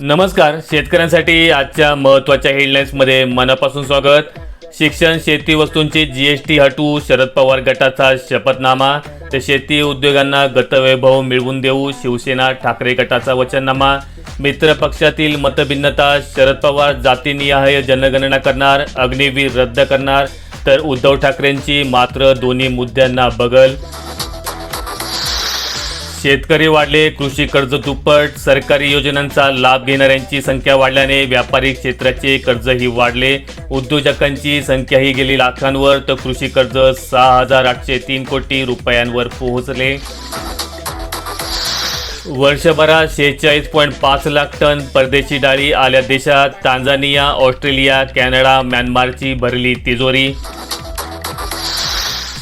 नमस्कार शेतकऱ्यांसाठी आजच्या महत्त्वाच्या हेडलाईन्समध्ये मनापासून स्वागत. शिक्षण शेती वस्तूंची जीएसटी हटवू शरद पवार गटाचा शपथनामा. तर शेती उद्योगांना गतवैभव मिळवून देऊ शिवसेना ठाकरे गटाचा वचननामा. मित्र पक्षातील मतभिन्नता शरद पवार जातीनिहाय जनगणना करणार अग्निवीर रद्द करणार. तर उद्धव ठाकरेंची मात्र दोन्ही मुद्द्यांना बगल. शेतकरी वाढले कृषी कर्ज दुप्पट सरकारी योजनांचा लाभ घेणाऱ्यांची संख्या वाढल्याने व्यापारी क्षेत्राचे कर्जही वाढले. उद्योजकांची संख्याही गेली लाखांवर तर कृषी कर्ज सहा हजार आठशे तीन कोटी रुपयांवर पोहोचले. वर्षभरात शेहेचाळीस पॉईंट पाच लाख टन परदेशी डाळी आल्या देशात. तांझानिया ऑस्ट्रेलिया कॅनडा म्यानमारची भरली तिजोरी.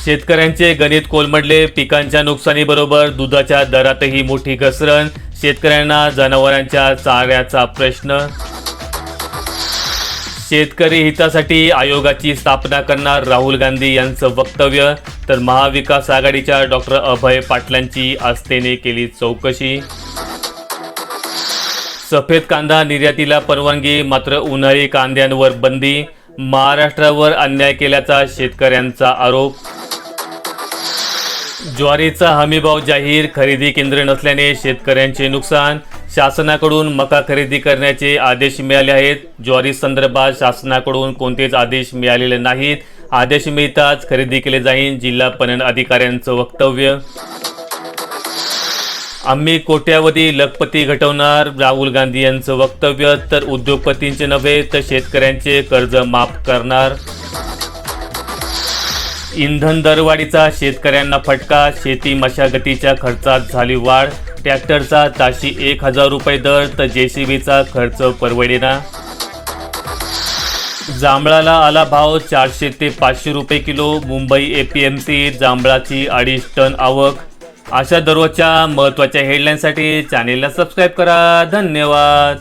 शेतकऱ्यांचे गणित कोलमडले. पिकांच्या नुकसानीबरोबर दुधाच्या दरातही मोठी घसरण. शेतकऱ्यांना जनावरांच्या चाऱ्याचा प्रश्न. शेतकरी हितासाठी आयोगाची स्थापना करणार राहुल गांधी यांचं वक्तव्य. तर महाविकास आघाडीच्या डॉक्टर अभय पाटलांची आस्थेने केली चौकशी. सफेद कांदा निर्यातीला परवानगी मात्र उन्हाळी कांद्यांवर बंदी. महाराष्ट्रावर अन्याय केल्याचा शेतकऱ्यांचा आरोप. ज्वारीचा हमीभाव जाहीर खरेदी केंद्र नसल्याने शेतकऱ्यांचे नुकसान शासनाकडून मका खरेदी करण्याचे आदेश मिळाले आहेत. ज्वारी संदर्भात शासनाकडून कोणतेच आदेश मिळालेले नाहीत. आदेश मिळताच खरेदी केले जाईल जिल्हा पणन अधिकाऱ्यांचं वक्तव्य. आम्ही कोट्यावधी लखपती घटवणार राहुल गांधी यांचं वक्तव्य तर उद्योगपतींचे नव्हे तर शेतकऱ्यांचे कर्ज माफ करणार. इंधन दरवाढीचा शेतकऱ्यांना फटका शेती मशागतीच्या खर्चात झाली वाढ ट्रॅक्टरचा ताशी एक हजार रुपये दर तर जेसीबीचा खर्च परवडेना. जांभळाला आला भाव चारशे ते पाचशे रुपये किलो मुंबई एपीएमसी जांभळाची अडीच टन आवक. अशा दररोजच्या महत्त्वाच्या हेडलाईनसाठी चॅनेलला सबस्क्राईब करा. धन्यवाद.